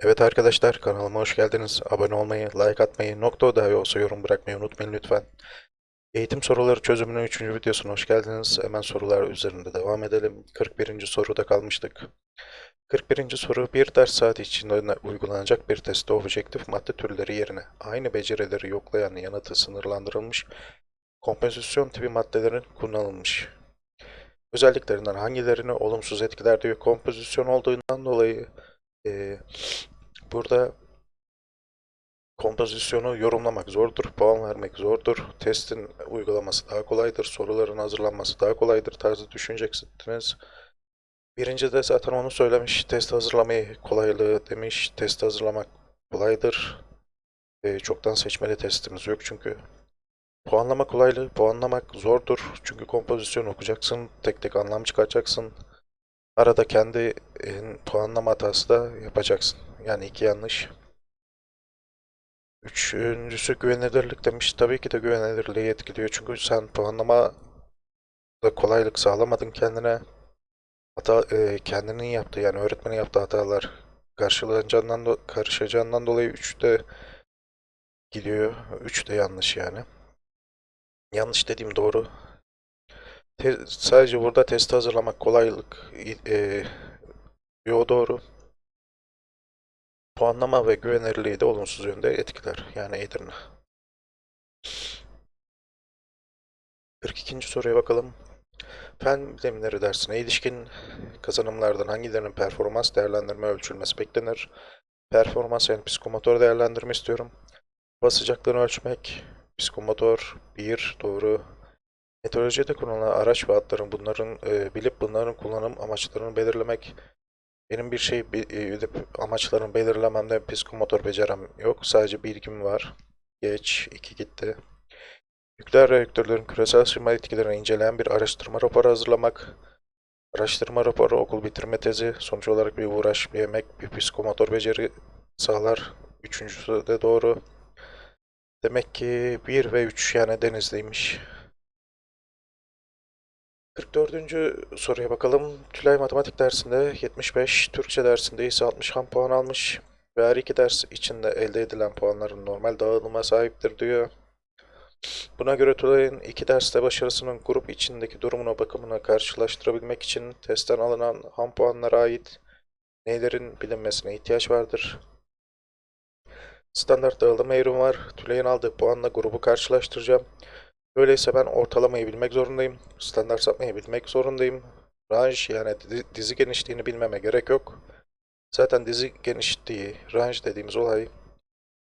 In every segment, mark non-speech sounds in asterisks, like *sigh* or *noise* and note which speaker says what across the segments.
Speaker 1: Evet arkadaşlar kanalıma hoş geldiniz. Abone olmayı, like atmayı, nokta dahi olsa yorum bırakmayı unutmayın lütfen. Eğitim soruları çözümünün 3. videosuna hoş geldiniz. Hemen sorular üzerinde devam edelim. 41. soruda kalmıştık. 41. soru bir ders saati içinde uygulanacak bir testte objektif madde türleri yerine aynı becerileri yoklayan yanıtı sınırlandırılmış kompozisyon tipi maddelerin kullanılmış. Özelliklerinden hangilerini olumsuz etkiler diyor. Kompozisyon olduğundan dolayı eee, burada kompozisyonu yorumlamak zordur, puan vermek zordur. Testin uygulaması daha kolaydır, soruların hazırlanması daha kolaydır tarzı düşüneceksiniz. Birinci de zaten onu söylemiş. Test hazırlamayı kolaylığı demiş. Test hazırlamak kolaydır. Eee, çoktan seçmeli testimiz yok çünkü. Puanlama kolaylığı, puanlamak zordur. Çünkü kompozisyon okuyacaksın, tek tek anlam çıkaracaksın. Arada kendi e, puanlama hatası da yapacaksın. Yani iki yanlış. Üçüncüsü güvenilirlik demiş. Tabii ki de güvenilirliği etkiliyor. Çünkü sen puanlama da kolaylık sağlamadın kendine. Hata e, kendinin yaptığı yani öğretmenin yaptığı hatalar karşılanacağından do karışacağından dolayı 3'te gidiyor. 3 de yanlış yani. Yanlış dediğim doğru. Te- sadece burada testi hazırlamak kolaylık e, yo doğru. Puanlama ve güvenilirliği de olumsuz yönde etkiler. Yani Edirne. 42. soruya bakalım. Fen bilimleri dersine ilişkin kazanımlardan hangilerinin performans değerlendirme ölçülmesi beklenir? Performans yani psikomotor değerlendirme istiyorum. Hava sıcaklığını ölçmek, psikomotor 1 doğru. Meteorolojide kullanılan araç ve adların bunların e, bilip bunların kullanım amaçlarını belirlemek. Benim bir şey e, bilip amaçlarını belirlememde psikomotor becerem yok. Sadece bilgim var. Geç, 2 gitti. Nükleer reaktörlerin küresel ısınma etkilerini inceleyen bir araştırma raporu hazırlamak. Araştırma raporu okul bitirme tezi. Sonuç olarak bir uğraş, bir emek, bir psikomotor beceri sağlar. Üçüncüsü de doğru. Demek ki 1 ve 3 yani Denizli'ymiş. 44. soruya bakalım. Tülay matematik dersinde 75, Türkçe dersinde ise 60 ham puan almış. Ve her iki ders içinde elde edilen puanların normal dağılıma sahiptir diyor. Buna göre Tülay'ın iki derste başarısının grup içindeki durumuna bakımına karşılaştırabilmek için testten alınan ham puanlara ait neylerin bilinmesine ihtiyaç vardır. Standart dağılım eğrim var. Tülay'ın aldığı puanla grubu karşılaştıracağım. Öyleyse ben ortalamayı bilmek zorundayım. Standart sapmayı bilmek zorundayım. Range yani dizi, genişliğini bilmeme gerek yok. Zaten dizi genişliği, range dediğimiz olay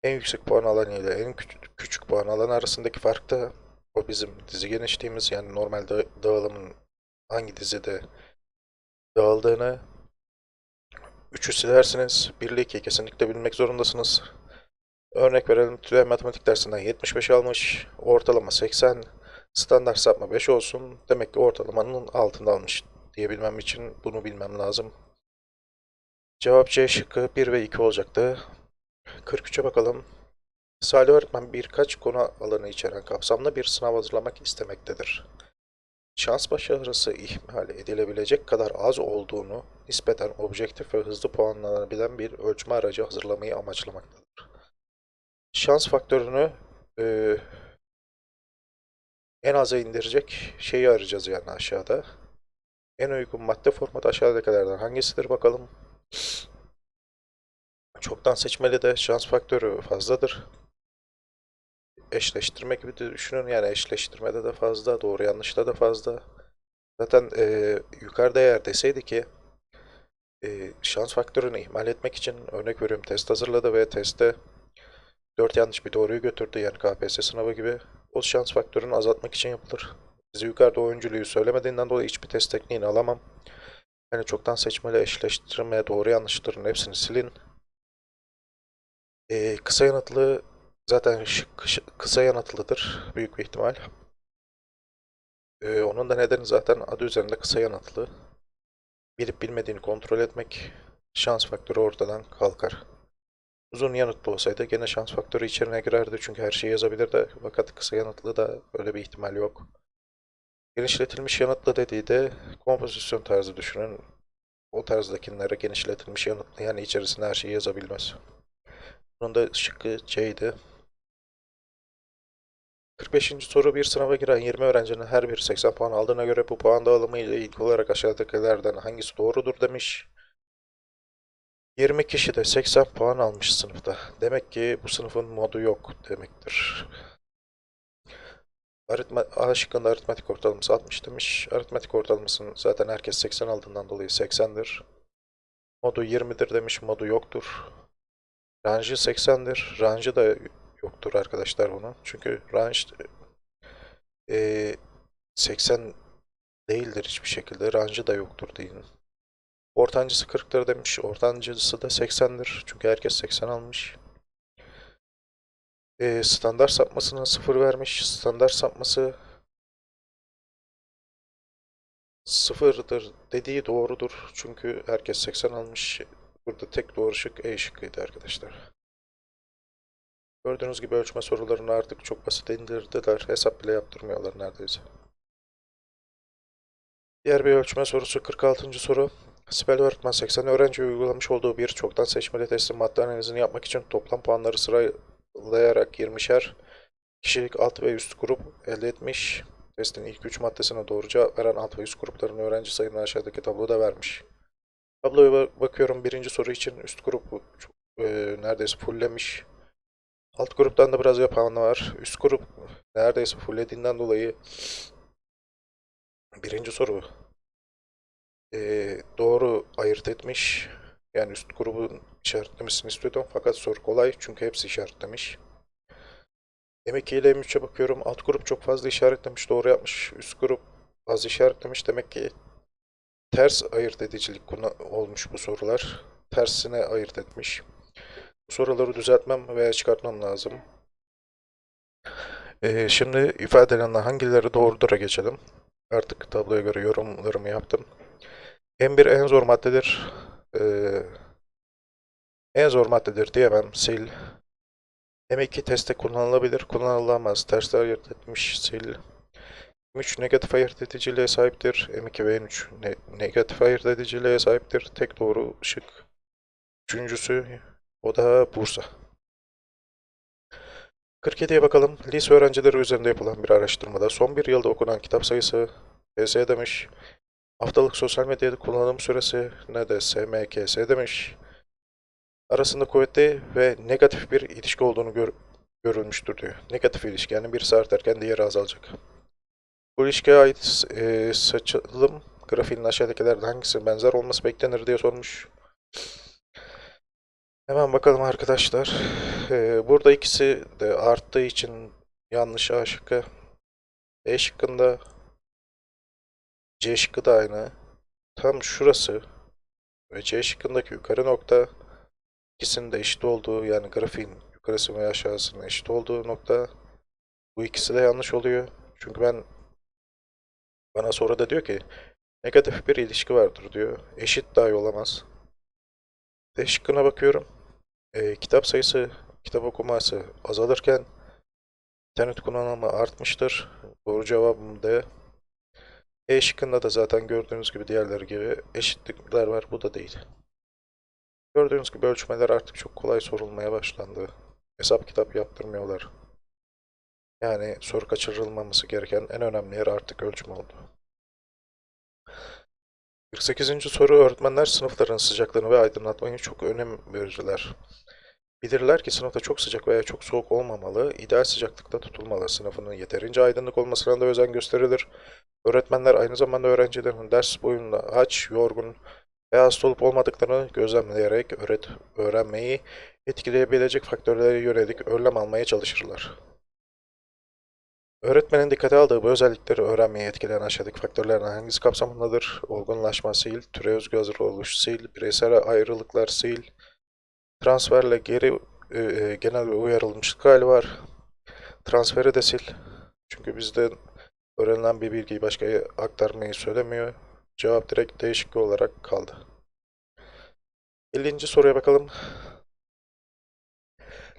Speaker 1: en yüksek puan alan ile en küçük, küçük puan alan arasındaki fark da o bizim dizi genişliğimiz yani normal da, dağılımın hangi dizide dağıldığını 3'ü silersiniz. 1 ile 2'yi kesinlikle bilmek zorundasınız. Örnek verelim TÜDEV matematik dersinden 75 almış. Ortalama 80. Standart sapma 5 olsun. Demek ki ortalamanın altında almış diyebilmem için bunu bilmem lazım. Cevap C şıkkı 1 ve 2 olacaktı. 43'e bakalım. Salih öğretmen birkaç konu alanı içeren kapsamlı bir sınav hazırlamak istemektedir. Şans başarısı ihmal edilebilecek kadar az olduğunu nispeten objektif ve hızlı puanlanabilen bir ölçme aracı hazırlamayı amaçlamaktadır. Şans faktörünü e, en aza indirecek şeyi arayacağız yani aşağıda. En uygun madde formatı aşağıdakilerden hangisidir bakalım. Çoktan seçmeli de şans faktörü fazladır. Eşleştirme gibi düşünün yani eşleştirmede de fazla, doğru yanlışta da fazla. Zaten e, yukarıda eğer deseydi ki e, şans faktörünü ihmal etmek için örnek veriyorum test hazırladı ve testte 4 yanlış bir doğruyu götürdü yani KPSS sınavı gibi. O şans faktörünü azaltmak için yapılır. Bizi yukarıda oyunculuğu söylemediğinden dolayı hiçbir test tekniğini alamam. Yani çoktan seçmeli eşleştirme, doğru yanlışların hepsini silin. Ee, kısa yanıtlı zaten kısa yanıtlıdır büyük bir ihtimal. Ee, onun da nedeni zaten adı üzerinde kısa yanıtlı. Bilip bilmediğini kontrol etmek şans faktörü ortadan kalkar. Uzun yanıtlı olsaydı gene şans faktörü içerine girerdi çünkü her şeyi yazabilirdi. Fakat kısa yanıtlı da öyle bir ihtimal yok. Genişletilmiş yanıtlı dediği de kompozisyon tarzı düşünün. o tarzdakilere genişletilmiş yanıtlı yani içerisine her şeyi yazabilmez. Bunun da şıkkı C'ydi. 45. soru bir sınava giren 20 öğrencinin her biri 80 puan aldığına göre bu puan dağılımı ile ilgili olarak aşağıdakilerden hangisi doğrudur demiş. 20 kişi de 80 puan almış sınıfta. Demek ki bu sınıfın modu yok demektir. Aritma A aritmetik ortalaması 60 demiş. Aritmetik ortalamasının zaten herkes 80 aldığından dolayı 80'dir. Modu 20'dir demiş. Modu yoktur. Range'ı 80'dir. Range'ı da yoktur arkadaşlar bunun. Çünkü range e, 80 değildir hiçbir şekilde. Range'ı da yoktur deyin. Ortancısı 40'tır demiş. Ortancısı da 80'dir. Çünkü herkes 80 almış. E, standart sapmasına 0 vermiş. Standart sapması sıfırdır dediği doğrudur. Çünkü herkes 80 almış. Burada tek doğru şık E şıkkıydı arkadaşlar. Gördüğünüz gibi ölçme sorularını artık çok basit indirdiler. Hesap bile yaptırmıyorlar neredeyse. Diğer bir ölçme sorusu 46. soru. Öğretmen 80 öğrenci uygulamış olduğu bir çoktan seçmeli testin madde analizini yapmak için toplam puanları sıralayarak 20'şer kişilik alt ve üst grup elde etmiş. Testin ilk 3 maddesine doğru cevap veren alt ve üst grupların öğrenci sayını aşağıdaki tabloda vermiş. Tabloya ba- bakıyorum birinci soru için üst çok, e, neredeyse fulllemiş. Alt gruptan da biraz yapan var. Üst grup neredeyse fulllediğinden dolayı birinci soru eee, doğru ayırt etmiş. Yani üst grubun işaretlemesini istiyordum fakat soru kolay çünkü hepsi işaretlemiş. M2 ile M3'e bakıyorum. Alt grup çok fazla işaretlemiş, doğru yapmış. Üst grup az işaretlemiş. Demek ki ters ayırt edicilik olmuş bu sorular. Tersine ayırt etmiş. Bu soruları düzeltmem veya çıkartmam lazım. Ee, şimdi ifadelerinden hangileri doğrudur'a geçelim. Artık tabloya göre yorumlarımı yaptım. En1 en zor maddedir. Ee, en zor maddedir diyemem. Sil. M2 teste kullanılabilir, kullanılamaz. Terste ayırt etmiş sil. M3 negatif ayırt ediciliğe sahiptir. M2 ve N3 ne- negatif ayırt ediciliğe sahiptir. Tek doğru şık. Üçüncüsü o da Bursa. 47'ye bakalım. Lise öğrencileri üzerinde yapılan bir araştırmada son bir yılda okunan kitap sayısı PS demiş. Haftalık sosyal medyada kullanım süresi ne de SMKS demiş. Arasında kuvvetli ve negatif bir ilişki olduğunu gör- görülmüştür diyor. Negatif ilişki yani birisi artarken diğeri azalacak. Bu ilişkiye ait e, saçılım grafiğinin aşağıdakilerden hangisi benzer olması beklenir diye sormuş. Hemen bakalım arkadaşlar. Ee, burada ikisi de arttığı için yanlış A şıkkı. E şıkkında C şıkkı da aynı. Tam şurası ve C şıkkındaki yukarı nokta ikisinin de eşit olduğu yani grafiğin yukarısı ve aşağısının eşit olduğu nokta. Bu ikisi de yanlış oluyor. Çünkü ben bana soruda diyor ki negatif bir ilişki vardır diyor. Eşit dahi olamaz. D şıkkına bakıyorum. Ee, kitap sayısı, kitap okuması azalırken internet kullanımı artmıştır. Doğru cevabım D. E şıkkında da zaten gördüğünüz gibi diğerleri gibi eşitlikler var. Bu da değil. Gördüğünüz gibi ölçmeler artık çok kolay sorulmaya başlandı. Hesap kitap yaptırmıyorlar. Yani soru kaçırılmaması gereken en önemli yer artık ölçme oldu. 48. soru öğretmenler sınıfların sıcaklığını ve aydınlatmayı çok önem verirler. Bilirler ki sınıfta çok sıcak veya çok soğuk olmamalı, ideal sıcaklıkta tutulmalı. Sınıfının yeterince aydınlık olmasına da özen gösterilir. Öğretmenler aynı zamanda öğrencilerin ders boyunda aç, yorgun veya hasta olup olmadıklarını gözlemleyerek öğret öğrenmeyi etkileyebilecek faktörlere yönelik önlem almaya çalışırlar. Öğretmenin dikkate aldığı bu özellikleri öğrenmeyi etkileyen aşağıdaki faktörlerden hangisi kapsamındadır? Olgunlaşma sil, türe özgü hazır oluş sil, bireysel ayrılıklar sil, transferle geri e, e, genel bir uyarılmışlık hali var. Transferi de sil. Çünkü bizde öğrenilen bir bilgiyi başkaya aktarmayı söylemiyor. Cevap direkt değişik olarak kaldı. 50. soruya bakalım.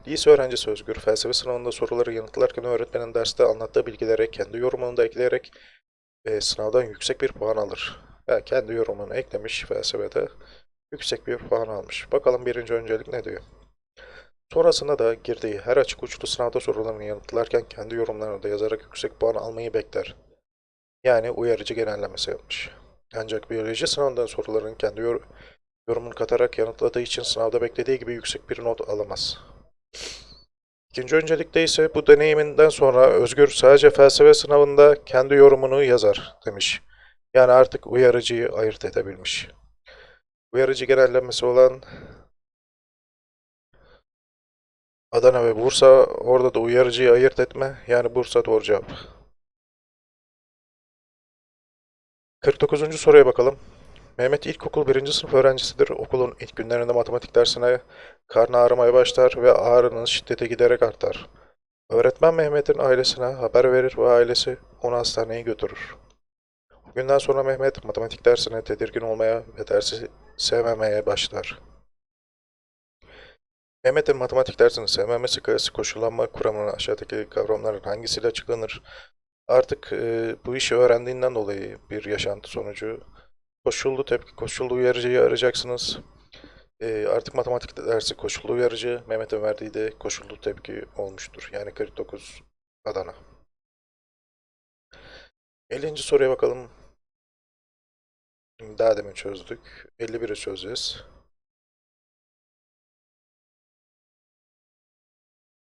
Speaker 1: Lise öğrencisi Özgür, felsefe sınavında soruları yanıtlarken öğretmenin derste anlattığı bilgileri kendi yorumunu da ekleyerek e, sınavdan yüksek bir puan alır. ve kendi yorumunu eklemiş felsefede yüksek bir puan almış. Bakalım birinci öncelik ne diyor? Sonrasında da girdiği her açık uçlu sınavda sorularını yanıtlarken kendi yorumlarını da yazarak yüksek puan almayı bekler. Yani uyarıcı genellemesi yapmış. Ancak biyoloji sınavından soruların kendi yor- yorumunu katarak yanıtladığı için sınavda beklediği gibi yüksek bir not alamaz. İkinci öncelikte ise bu deneyiminden sonra Özgür sadece felsefe sınavında kendi yorumunu yazar demiş. Yani artık uyarıcıyı ayırt edebilmiş. Uyarıcı genellemesi olan Adana ve Bursa orada da uyarıcıyı ayırt etme yani Bursa doğru cevap. 49. soruya bakalım. Mehmet ilkokul 1. sınıf öğrencisidir. Okulun ilk günlerinde matematik dersine karnı ağrımaya başlar ve ağrının şiddeti giderek artar. Öğretmen Mehmet'in ailesine haber verir ve ailesi onu hastaneye götürür. Günden sonra Mehmet matematik dersine tedirgin olmaya ve dersi sevmemeye başlar. Mehmet'in matematik dersini sevmemesi klasik koşullanma kuramının aşağıdaki kavramların hangisiyle açıklanır? Artık e, bu işi öğrendiğinden dolayı bir yaşantı sonucu koşullu tepki, koşullu uyarıcıyı arayacaksınız. E, artık matematik dersi koşullu uyarıcı, Mehmet'in verdiği de koşullu tepki olmuştur. Yani 49 Adana. 50. soruya bakalım. Daha demin çözdük. 51'i çözeceğiz.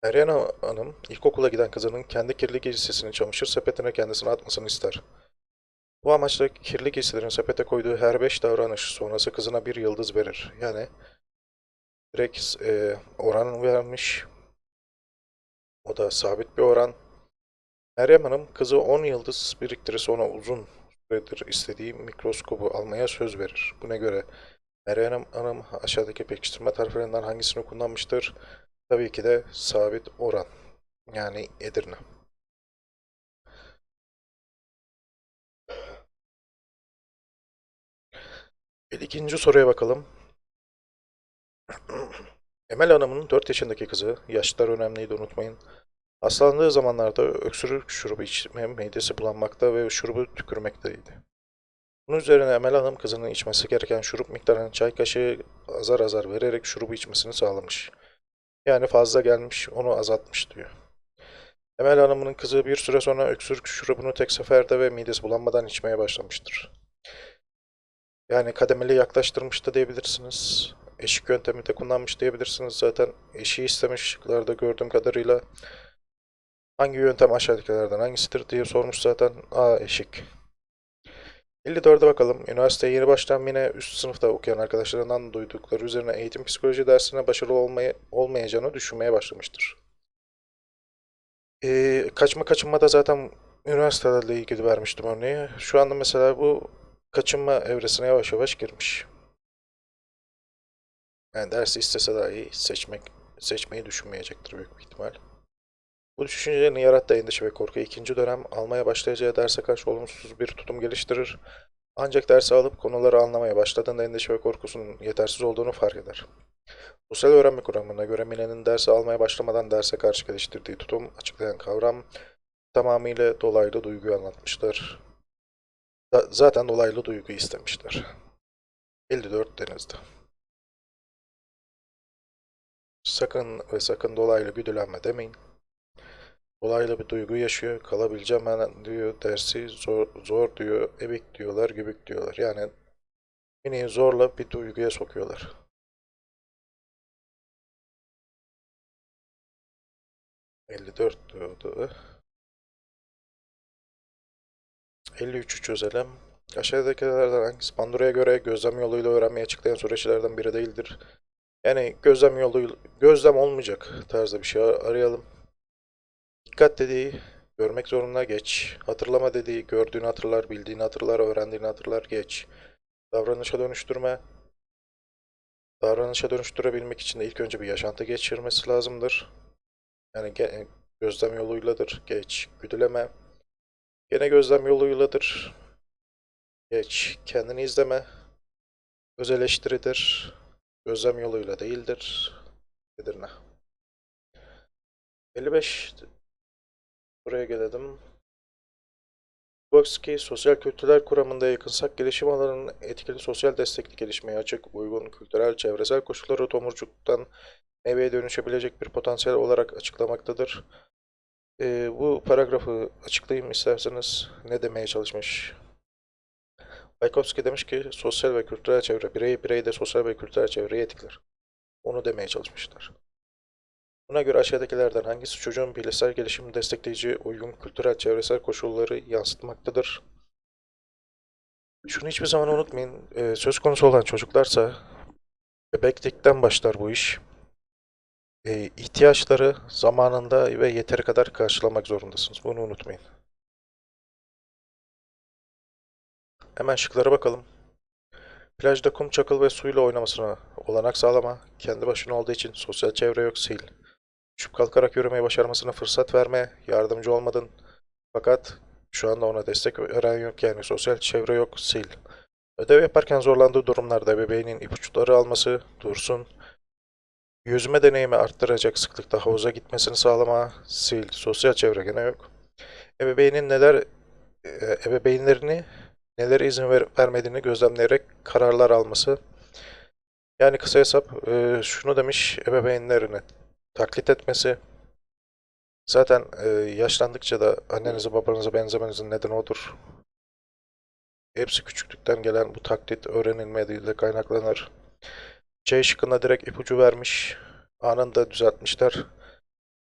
Speaker 1: Meryem Hanım, ilkokula giden kızının kendi kirli giysisini çamaşır sepetine kendisine atmasını ister. Bu amaçla kirli giysilerin sepete koyduğu her beş davranış sonrası kızına bir yıldız verir. Yani direkt e, oran vermiş. O da sabit bir oran. Meryem Hanım kızı 10 yıldız biriktirirse ona uzun süredir istediği mikroskobu almaya söz verir. Buna göre Meryem Hanım aşağıdaki pekiştirme tariflerinden hangisini kullanmıştır? Tabii ki de sabit oran. Yani Edirne. İkinci soruya bakalım. *clears throat* Emel Hanım'ın 4 yaşındaki kızı, yaşlar önemliydi unutmayın. Hastalandığı zamanlarda öksürük şurubu içme, midesi bulanmakta ve şurubu tükürmekteydi. Bunun üzerine Emel Hanım kızının içmesi gereken şurup miktarını çay kaşığı azar azar vererek şurubu içmesini sağlamış. Yani fazla gelmiş, onu azaltmış diyor. Emel Hanım'ın kızı bir süre sonra öksürük şurubunu tek seferde ve midesi bulanmadan içmeye başlamıştır. Yani kademeli yaklaştırmış da diyebilirsiniz. Eşik yöntemi de kullanmış diyebilirsiniz. Zaten eşiği istemiş şıklarda gördüğüm kadarıyla. Hangi yöntem aşağıdakilerden hangisidir diye sormuş zaten. A eşik. 54'e bakalım. Üniversiteye yeni başlayan yine üst sınıfta okuyan arkadaşlarından duydukları üzerine eğitim psikoloji dersine başarılı olmaya, olmayacağını düşünmeye başlamıştır. Ee, kaçma kaçınma da zaten üniversitelerle ilgili vermiştim örneği. Şu anda mesela bu kaçınma evresine yavaş yavaş girmiş. Yani dersi istese dahi seçmek seçmeyi düşünmeyecektir büyük bir ihtimal. Bu düşüncelerini yarattığı endişe ve korku ikinci dönem almaya başlayacağı derse karşı olumsuz bir tutum geliştirir. Ancak dersi alıp konuları anlamaya başladığında endişe ve korkusunun yetersiz olduğunu fark eder. Sosyal öğrenme kuramına göre Mine'nin dersi almaya başlamadan derse karşı geliştirdiği tutum açıklayan kavram tamamıyla dolaylı duyguyu anlatmıştır. Zaten dolaylı duyguyu istemişler. 54 denizde. Sakın ve sakın dolaylı güdülenme demeyin. Dolaylı bir duygu yaşıyor. Kalabileceğim ben diyor. Dersi zor, zor diyor. Ebik diyorlar, gübük diyorlar. Yani beni zorla bir duyguya sokuyorlar. Elli dört diyordu. 53'ü çözelim. Aşağıdakilerden hangisi Pandora'ya göre gözlem yoluyla öğrenmeyi açıklayan süreçlerden biri değildir? Yani gözlem yolu gözlem olmayacak tarzda bir şey arayalım. Dikkat dediği görmek zorunda geç. Hatırlama dediği gördüğünü hatırlar, bildiğini hatırlar, öğrendiğini hatırlar geç. Davranışa dönüştürme. Davranışa dönüştürebilmek için de ilk önce bir yaşantı geçirmesi lazımdır. Yani gözlem yoluyladır geç. Güdüleme. Gene gözlem yoluyladır. Geç. Kendini izleme. Öz eleştiridir. Gözlem yoluyla değildir. Edirne. 55 Buraya gelelim. Vygotsky, sosyal kültürel kuramında yakınsak gelişim alanının etkili sosyal destekli gelişmeye açık, uygun kültürel, çevresel koşulları tomurcuktan meyveye dönüşebilecek bir potansiyel olarak açıklamaktadır. Ee, bu paragrafı açıklayayım isterseniz ne demeye çalışmış? Vygotsky demiş ki sosyal ve kültürel çevre bireyi, birey de sosyal ve kültürel çevreyi etkiler. Onu demeye çalışmışlar. Buna göre aşağıdakilerden hangisi çocuğun bilişsel gelişimini destekleyici uygun kültürel çevresel koşulları yansıtmaktadır? Şunu hiçbir zaman unutmayın. e, söz konusu olan çocuklarsa bebeklikten başlar bu iş. E, ihtiyaçları zamanında ve yeteri kadar karşılamak zorundasınız. Bunu unutmayın. Hemen şıklara bakalım. Plajda kum, çakıl ve suyla oynamasına olanak sağlama. Kendi başına olduğu için sosyal çevre yok, sil. Düşüp kalkarak yürümeyi başarmasına fırsat verme. Yardımcı olmadın. Fakat şu anda ona destek veren yok yani sosyal çevre yok, sil. Ödev yaparken zorlandığı durumlarda ebeveynin ipuçları alması, dursun. Yüzme deneyimi arttıracak sıklıkta havuza gitmesini sağlama, sil. Sosyal çevre gene yok. Ebeveynin neler, e, ebeveynlerini nelere izin ver, vermediğini gözlemleyerek kararlar alması. Yani kısa hesap e, şunu demiş ebeveynlerini taklit etmesi. Zaten e, yaşlandıkça da annenize babanıza benzemenizin nedeni odur. Hepsi küçüklükten gelen bu taklit öğrenilmediğiyle kaynaklanır. C şıkkında direkt ipucu vermiş. Anında düzeltmişler.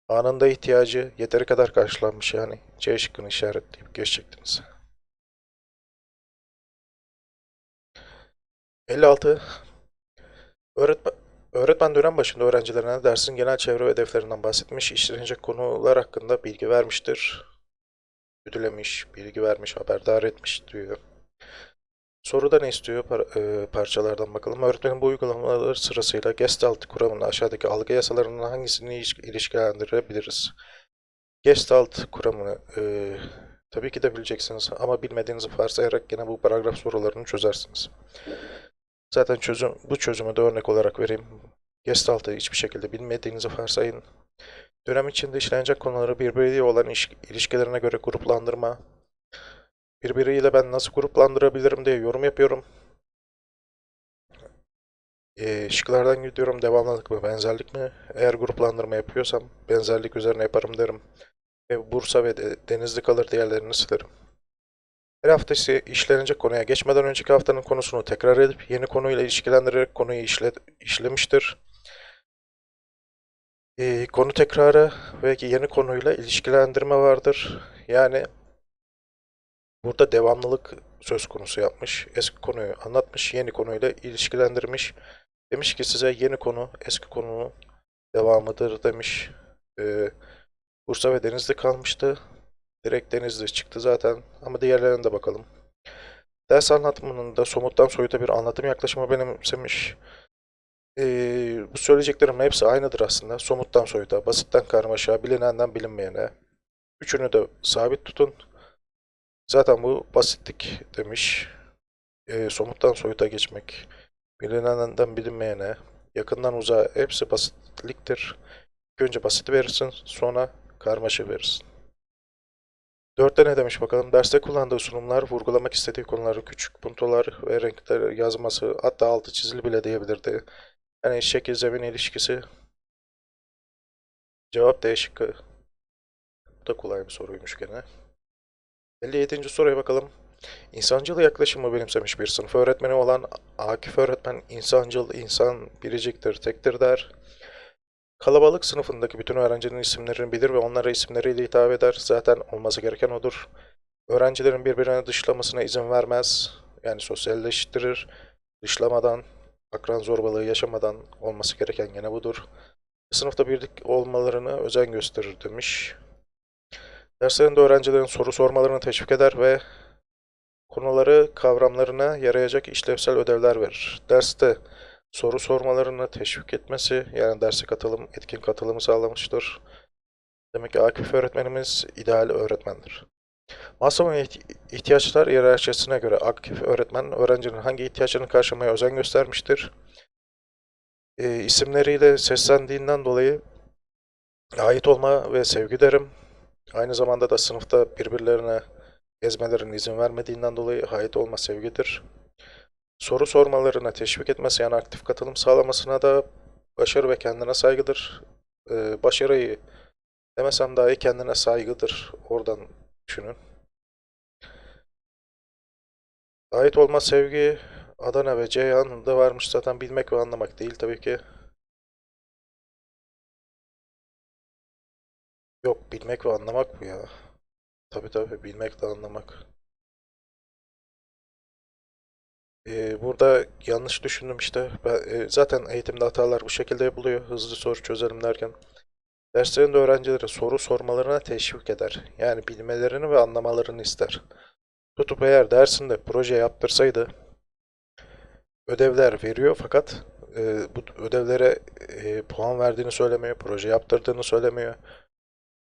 Speaker 1: Anında ihtiyacı yeteri kadar karşılanmış yani. C şıkkını işaretleyip geçecektiniz. 56. Öğretmen, öğretmen dönem başında öğrencilerine dersin genel çevre ve hedeflerinden bahsetmiş, işlenecek konular hakkında bilgi vermiştir. Müdürlemiş, bilgi vermiş, haberdar etmiş diyor. Soruda ne istiyor? Par- e, parçalardan bakalım. Öğretmenin bu uygulamaları sırasıyla Gestalt kuramını aşağıdaki algı yasalarından hangisini iliş- ilişkilendirebiliriz? Gestalt kuramını e, tabii ki de bileceksiniz ama bilmediğinizi varsayarak gene bu paragraf sorularını çözersiniz. Zaten çözüm, bu çözümü de örnek olarak vereyim. Gestalt'ı hiçbir şekilde bilmediğinizi varsayın. Dönem içinde işlenecek konuları birbiriyle olan iş- ilişkilerine göre gruplandırma. Birbiriyle ben nasıl gruplandırabilirim diye yorum yapıyorum. Ee, şıklardan gidiyorum devamlılık mı, benzerlik mi? Eğer gruplandırma yapıyorsam benzerlik üzerine yaparım derim. Ve Bursa ve de- Denizli kalır diğerlerini silerim. Her hafta ise işlenecek konuya geçmeden önceki haftanın konusunu tekrar edip yeni konuyla ilişkilendirerek konuyu işle, işlemiştir. Ee, konu tekrarı ve yeni konuyla ilişkilendirme vardır. Yani burada devamlılık söz konusu yapmış. Eski konuyu anlatmış, yeni konuyla ilişkilendirmiş. Demiş ki size yeni konu eski konunun devamıdır demiş. Ee, Bursa ve Denizli kalmıştı. Direkt Denizli çıktı zaten ama diğerlerine de bakalım. Ders anlatımının da somuttan soyuta bir anlatım yaklaşımı benimsemiş. Ee, bu söyleyeceklerimin hepsi aynıdır aslında. Somuttan soyuta, basitten karmaşa, bilinenden bilinmeyene. Üçünü de sabit tutun. Zaten bu basitlik demiş. Ee, somuttan soyuta geçmek, bilinenden bilinmeyene, yakından uzağa hepsi basitliktir. Önce basit verirsin, sonra karmaşa verirsin. Dörtte ne demiş bakalım? Derste kullandığı sunumlar, vurgulamak istediği konuları küçük puntolar ve renkler yazması, hatta altı çizili bile diyebilirdi. Yani şekil zemin ilişkisi. Cevap D şıkkı. Bu da kolay bir soruymuş gene. 57. soruya bakalım. İnsancıl yaklaşımı benimsemiş bir sınıf öğretmeni olan Akif öğretmen insancıl insan biriciktir, tektir der. Kalabalık sınıfındaki bütün öğrencinin isimlerini bilir ve onlara isimleriyle hitap eder. Zaten olması gereken odur. Öğrencilerin birbirini dışlamasına izin vermez. Yani sosyalleştirir. Dışlamadan, akran zorbalığı yaşamadan olması gereken gene budur. Sınıfta birlik olmalarını özen gösterir demiş. Derslerinde öğrencilerin soru sormalarını teşvik eder ve konuları kavramlarına yarayacak işlevsel ödevler verir. Derste soru sormalarını teşvik etmesi, yani derse katılım, etkin katılımı sağlamıştır. Demek ki Akif öğretmenimiz ideal öğretmendir. Masum ihtiyaçlar hiyerarşisine göre Akif öğretmen öğrencinin hangi ihtiyaçlarını karşılamaya özen göstermiştir. E, isimleriyle seslendiğinden dolayı ait olma ve sevgi derim. Aynı zamanda da sınıfta birbirlerine ezmelerin izin vermediğinden dolayı ait olma sevgidir. Soru sormalarına teşvik etmesi yani aktif katılım sağlamasına da başarı ve kendine saygıdır. Ee, başarıyı demesem dahi kendine saygıdır. Oradan düşünün. Ait olma sevgi Adana ve Ceyhan'da varmış zaten bilmek ve anlamak değil tabii ki. Yok bilmek ve anlamak bu ya. Tabii tabii bilmek de anlamak. Ee, burada yanlış düşündüm işte. Ben, e, zaten eğitimde hatalar bu şekilde yapılıyor. Hızlı soru çözelim derken. Derslerinde öğrencilere soru sormalarına teşvik eder. Yani bilmelerini ve anlamalarını ister. Tutup eğer dersinde proje yaptırsaydı ödevler veriyor fakat e, bu ödevlere e, puan verdiğini söylemiyor, proje yaptırdığını söylemiyor,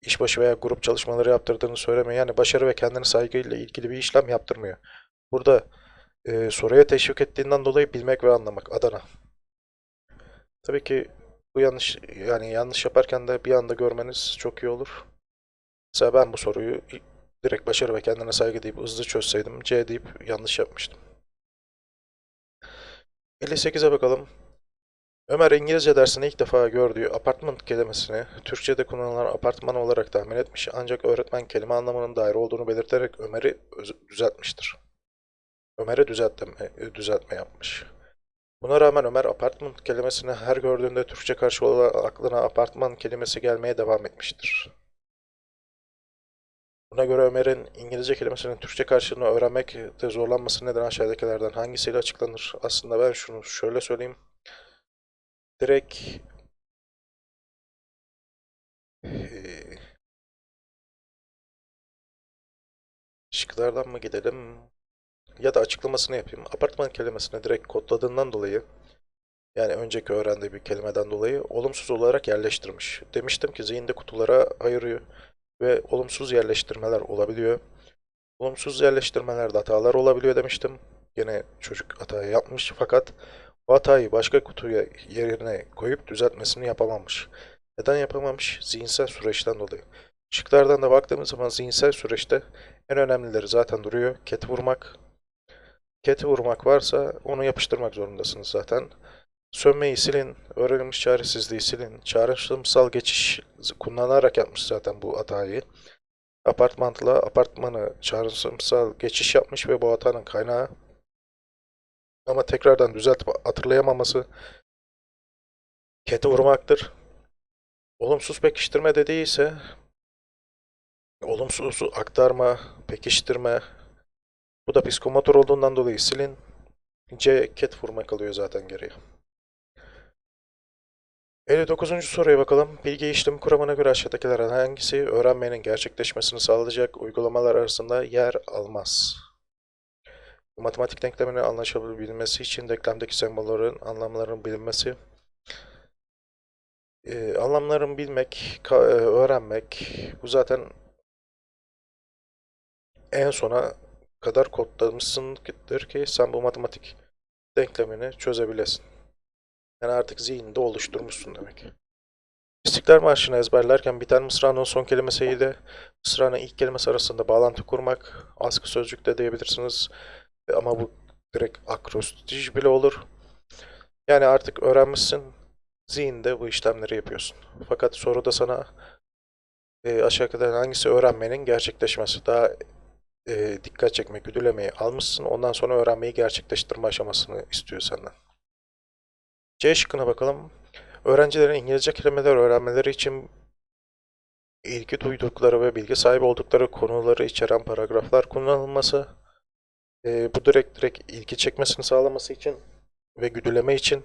Speaker 1: işbaşı veya grup çalışmaları yaptırdığını söylemiyor. Yani başarı ve kendine saygıyla ilgili bir işlem yaptırmıyor. Burada e, soruya teşvik ettiğinden dolayı bilmek ve anlamak. Adana. Tabii ki bu yanlış yani yanlış yaparken de bir anda görmeniz çok iyi olur. Mesela ben bu soruyu direkt başarı ve kendine saygı deyip hızlı çözseydim C deyip yanlış yapmıştım. 58'e bakalım. Ömer İngilizce dersinde ilk defa gördüğü apartment kelimesini Türkçe'de kullanılan apartman olarak tahmin etmiş ancak öğretmen kelime anlamının dair olduğunu belirterek Ömer'i düzeltmiştir. Ömer'e düzeltme, düzeltme yapmış. Buna rağmen Ömer apartment kelimesini her gördüğünde Türkçe karşı olarak aklına apartman kelimesi gelmeye devam etmiştir. Buna göre Ömer'in İngilizce kelimesinin Türkçe karşılığını öğrenmekte zorlanması neden aşağıdakilerden hangisiyle açıklanır? Aslında ben şunu şöyle söyleyeyim. Direkt şıklardan mı gidelim? Ya da açıklamasını yapayım. Apartman kelimesini direkt kodladığından dolayı yani önceki öğrendiği bir kelimeden dolayı olumsuz olarak yerleştirmiş. Demiştim ki zihinde kutulara ayırıyor ve olumsuz yerleştirmeler olabiliyor. Olumsuz yerleştirmelerde hatalar olabiliyor demiştim. Yine çocuk hatayı yapmış fakat o hatayı başka kutuya yerine koyup düzeltmesini yapamamış. Neden yapamamış? Zihinsel süreçten dolayı. Şıklardan da baktığımız zaman zihinsel süreçte en önemlileri zaten duruyor. Ket vurmak. Keti vurmak varsa onu yapıştırmak zorundasınız zaten. Sönmeyi silin, öğrenilmiş çaresizliği silin. Çağrışımsal geçiş kullanarak yapmış zaten bu hatayı. Apartmanla apartmanı çağrışımsal geçiş yapmış ve bu hatanın kaynağı ama tekrardan düzeltip hatırlayamaması kete vurmaktır. Olumsuz pekiştirme dediği ise olumsuz aktarma, pekiştirme. Bu da psikomotor olduğundan dolayı silin. C. Ket kalıyor zaten geriye. 59. soruya bakalım. Bilgi işlem kuramına göre aşağıdakilerden hangisi öğrenmenin gerçekleşmesini sağlayacak uygulamalar arasında yer almaz? Matematik denkleminin anlaşılabilmesi için denklemdeki sembollerin anlamlarının bilinmesi, e, anlamlarını bilmek, e, öğrenmek, bu zaten en sona kadar kodlamışsındır ki sen bu matematik denklemini çözebilesin. Yani artık zihninde oluşturmuşsun demek. İstiklal Marşı'nı ezberlerken biten mısranın son kelimesiyle mısranın ilk kelimesi arasında bağlantı kurmak, askı sözcük de diyebilirsiniz. Ama bu direkt akrostij bile olur. Yani artık öğrenmişsin, zihinde bu işlemleri yapıyorsun. Fakat soruda sana e, aşağıdakilerden hangisi öğrenmenin gerçekleşmesi? Daha e, dikkat çekme, güdülemeyi almışsın. Ondan sonra öğrenmeyi gerçekleştirme aşamasını istiyor senden. C şıkkına bakalım. Öğrencilerin İngilizce kelimeler öğrenmeleri için ilgi duydukları ve bilgi sahibi oldukları konuları içeren paragraflar kullanılması, e, bu direkt direkt ilgi çekmesini sağlaması için ve güdüleme için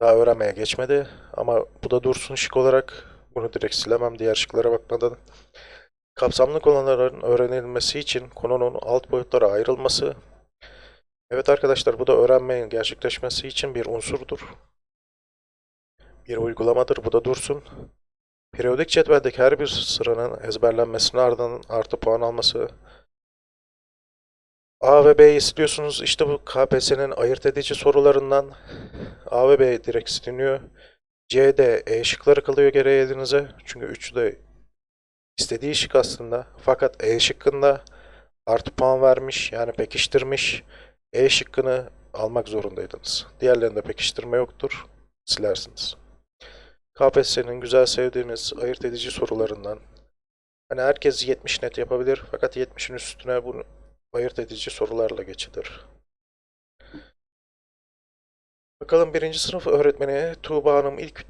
Speaker 1: daha öğrenmeye geçmedi. Ama bu da dursun şık olarak. Bunu direkt silemem diğer şıklara bakmadan. Kapsamlı konuların öğrenilmesi için konunun alt boyutlara ayrılması. Evet arkadaşlar bu da öğrenmenin gerçekleşmesi için bir unsurdur. Bir uygulamadır. Bu da dursun. Periyodik cetveldeki her bir sıranın ezberlenmesine ardından artı puan alması. A ve B istiyorsunuz. İşte bu KPSS'nin ayırt edici sorularından A ve B direkt siliniyor. C, D, E şıkları kalıyor geriye elinize. Çünkü üçü de istediği şık aslında. Fakat E şıkkında artı puan vermiş yani pekiştirmiş. E şıkkını almak zorundaydınız. Diğerlerinde pekiştirme yoktur. Silersiniz. KPSS'nin güzel sevdiğimiz ayırt edici sorularından. Hani herkes 70 net yapabilir fakat 70'in üstüne bunu ayırt edici sorularla geçilir. Bakalım birinci sınıf öğretmeni Tuğba Hanım ilk,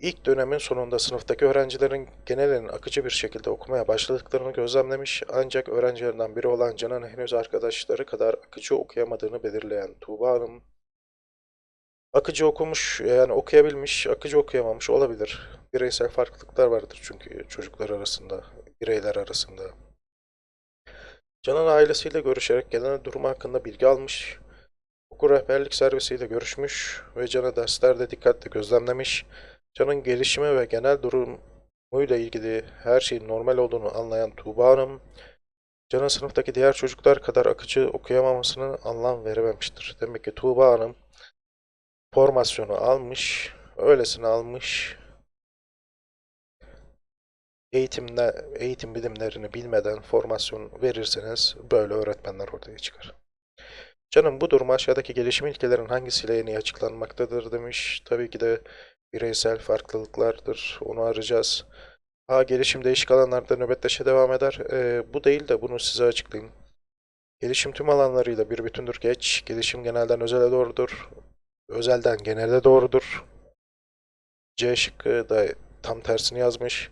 Speaker 1: ilk dönemin sonunda sınıftaki öğrencilerin genelinin akıcı bir şekilde okumaya başladıklarını gözlemlemiş ancak öğrencilerinden biri olan Can'ın henüz arkadaşları kadar akıcı okuyamadığını belirleyen Tuğba Hanım akıcı okumuş yani okuyabilmiş, akıcı okuyamamış olabilir. Bireysel farklılıklar vardır çünkü çocuklar arasında, bireyler arasında. Can'ın ailesiyle görüşerek genel durumu hakkında bilgi almış. Okul rehberlik servisiyle görüşmüş ve Can'ı derslerde dikkatle gözlemlemiş. Can'ın gelişimi ve genel durumuyla ilgili her şeyin normal olduğunu anlayan Tuğba Hanım, Can'ın sınıftaki diğer çocuklar kadar akıcı okuyamamasını anlam verememiştir. Demek ki Tuğba Hanım formasyonu almış, öylesine almış. Eğitimle, eğitim bilimlerini bilmeden formasyon verirseniz böyle öğretmenler ortaya çıkar. Canım bu durum aşağıdaki gelişim ilkelerin hangisiyle en iyi açıklanmaktadır demiş. Tabii ki de bireysel farklılıklardır. Onu arayacağız. A. Gelişim değişik alanlarda nöbetleşe devam eder. Ee, bu değil de bunu size açıklayayım. Gelişim tüm alanlarıyla bir bütündür. Geç. Gelişim genelden özele doğrudur. Özelden genele doğrudur. C şıkkı da tam tersini yazmış.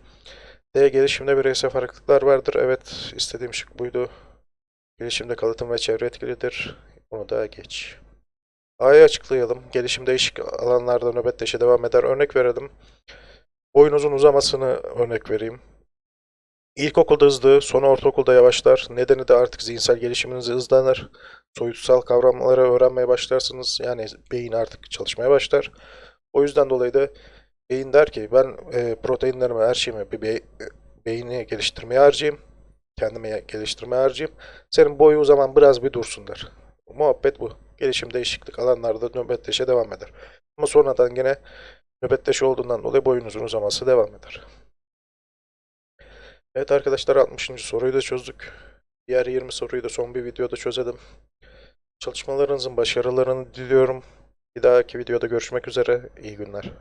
Speaker 1: D. Gelişimde bireysel farklılıklar vardır. Evet, istediğim şık buydu. Gelişimde kalıtım ve çevre etkilidir. Onu da geç. A'yı açıklayalım. Gelişim değişik alanlarda nöbetleşe devam eder. Örnek verelim. Boyunuzun uzamasını örnek vereyim. İlkokulda hızlı, sonra ortaokulda yavaşlar. Nedeni de artık zihinsel gelişiminiz hızlanır. Soyutsal kavramları öğrenmeye başlarsınız. Yani beyin artık çalışmaya başlar. O yüzden dolayı da beyin der ki ben e, proteinlerimi, her şeyimi bir be- beyni geliştirmeye harcayayım. Kendime geliştirmeye harcayayım. Senin boyu o zaman biraz bir dursun der. Muhabbet bu. Gelişim değişiklik alanlarda nöbetleşe devam eder. Ama sonradan gene nöbetleşe olduğundan dolayı boyunuzun uzaması devam eder. Evet arkadaşlar 60. soruyu da çözdük. Diğer 20 soruyu da son bir videoda çözelim. Çalışmalarınızın başarılarını diliyorum. Bir dahaki videoda görüşmek üzere. İyi günler.